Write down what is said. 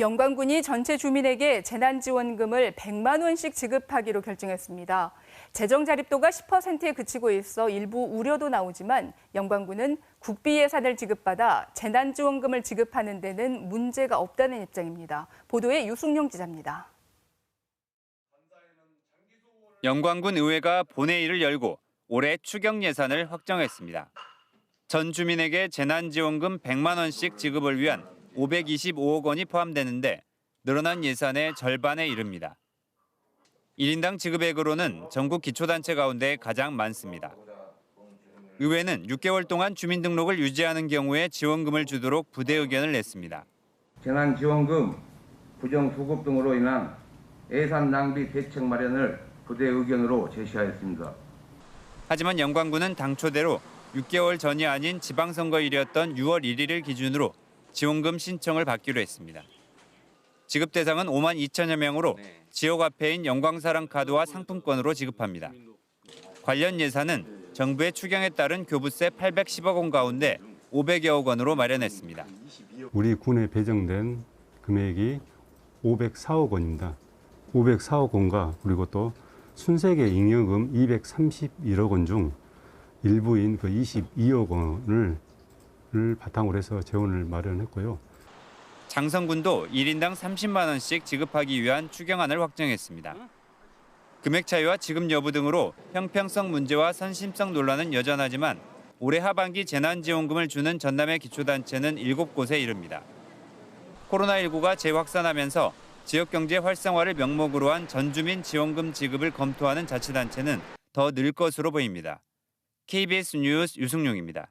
영광군이 전체 주민에게 재난지원금을 100만 원씩 지급하기로 결정했습니다. 재정 자립도가 10%에 그치고 있어 일부 우려도 나오지만 영광군은 국비 예산을 지급받아 재난지원금을 지급하는 데는 문제가 없다는 입장입니다. 보도에 유승용 기자입니다. 영광군 의회가 본회의를 열고 올해 추경 예산을 확정했습니다. 전 주민에게 재난지원금 100만 원씩 지급을 위한 525억 원이 포함되는데 늘어난 예산의 절반에 이릅니다. 1인당 지급액으로는 전국 기초단체 가운데 가장 많습니다. 의회는 6개월 동안 주민등록을 유지하는 경우에 지원금을 주도록 부대 의견을 냈습니다. 재난지원금 부정 수급 등으로 인한 예산 낭비 대책 마련을 부대 의견으로 제시하였습니다. 하지만 영광군은 당초대로 6개월 전이 아닌 지방선거일이었던 6월 1일을 기준으로 지원금 신청을 받기로 했습니다. 지급 대상은 5만 2천여 명으로 지역 화폐인 영광사랑 카드와 상품권으로 지급합니다. 관련 예산은 정부의 추경에 따른 교부세 810억 원 가운데 500여억 원으로 마련했습니다. 우리 군에 배정된 금액이 504억 원입니다. 504억 원과 그리고 또 순세계 잉여금 231억 원 중 일부인 그 22억 원을 을 바탕으로 해서 재원을 마련했고요. 장성군도 1인당 30만 원씩 지급하기 위한 추경안을 확정했습니다. 금액 차이와 지급 여부 등으로 형평성 문제와 선심성 논란은 여전하지만 올해 하반기 재난지원금을 주는 전남의 기초단체는 7곳에 이릅니다. 코로나19가 재확산하면서 지역경제 활성화를 명목으로 한 전주민 지원금 지급을 검토하는 자치단체는 더 늘 것으로 보입니다. KBS 뉴스 유승용입니다.